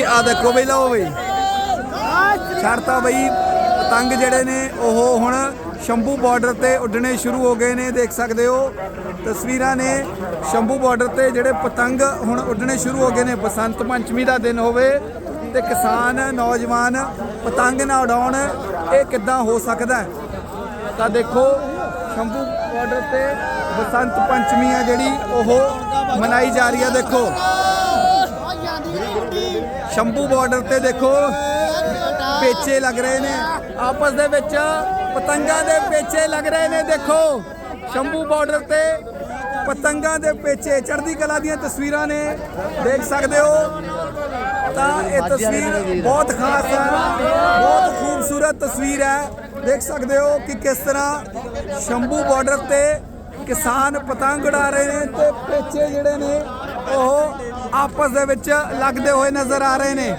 ਆ ਦੇਖੋ ਬਈ, ਲਓ ਬਈ। ਛੜਤਾ ਬਈ, ਪਤੰਗ ਜਿਹੜੇ ਨੇ, ਉਹ ਹੁਣ ਸ਼ੰਭੂ ਬਾਰਡਰ ਤੇ ਉੱਡਣੇ ਸ਼ੁਰੂ ਹੋ ਗਏ ਨੇ, ਦੇਖ ਸਕਦੇ ਹੋ। ਤਸਵੀਰਾਂ ਨੇ ਸ਼ੰਭੂ ਬਾਰਡਰ ਤੇ ਜਿਹੜੇ ਪਤੰਗ ਹੁਣ ਉੱਡਣੇ ਸ਼ੁਰੂ ਹੋ ਗਏ ਨੇ। ਬਸੰਤ ਪੰਚਮੀ ਦਾ ਦਿਨ ਹੋਵੇ ਤੇ ਕਿਸਾਨ, ਨੌਜਵਾਨ ਪਤੰਗ ਨਾ ਉਡਾਉਣ, ਇਹ ਕਿੱਦਾਂ ਹੋ ਸਕਦਾ ਹੈ? ਤਾਂ ਦੇਖੋ, ਸ਼ੰਭੂ ਬਾਰਡਰ ਤੇ ਬਸੰਤ ਪੰਚਮੀ ਆ ਜਿਹੜੀ, ਉਹ ਮਨਾਈ ਜਾ ਰਹੀ ਆ, ਦੇਖੋ। ਸ਼ੰਭੂ ਬਾਰਡਰ ਤੇ ਦੇਖੋ ਪੇਚੇ ਲੱਗ ਰਹੇ ਨੇ। ਆਪਸ ਦੇ ਵਿੱਚ ਪਤੰਗਾਂ ਦੇ ਪੇਚੇ ਲੱਗ ਰਹੇ ਨੇ ਦੇਖੋ। ਸ਼ੰਭੂ ਬਾਰਡਰ ਤੇ ਪਤੰਗਾਂ ਦੇ ਪੇਚੇ ਚੜ੍ਹਦੀ ਕਲਾ ਦੀਆਂ ਤਸਵੀਰਾਂ ਨੇ। ਦੇਖ ਸਕਦੇ ਹੋ? ਤਾਂ ਇਹ ਤਸਵੀਰ ਬਹੁਤ ਖਾਸ ਹੈ ਬਹੁਤ ਖੂਬਸੂਰਤ ਤਸਵੀਰ ਹੈ। ਦੇਖ ਸਕਦੇ ਹੋ ਕਿ ਕਿਸ ਤਰ੍ਹਾਂ ਸ਼ੰਭੂ ਬਾਰਡਰ ਤੇ ਕਿਸਾਨ ਪਤੰਗ ਉਡਾ ਰਹੇ ਨੇ ਤੇ ਪੇਚੇ ਜਿਹੜੇ ਨੇ ਉਹ ਆਪਸ ਦੇ ਵਿੱਚ ਲੱਗਦੇ ਹੋਏ ਨਜ਼ਰ ਆ ਰਹੇ ਨੇ।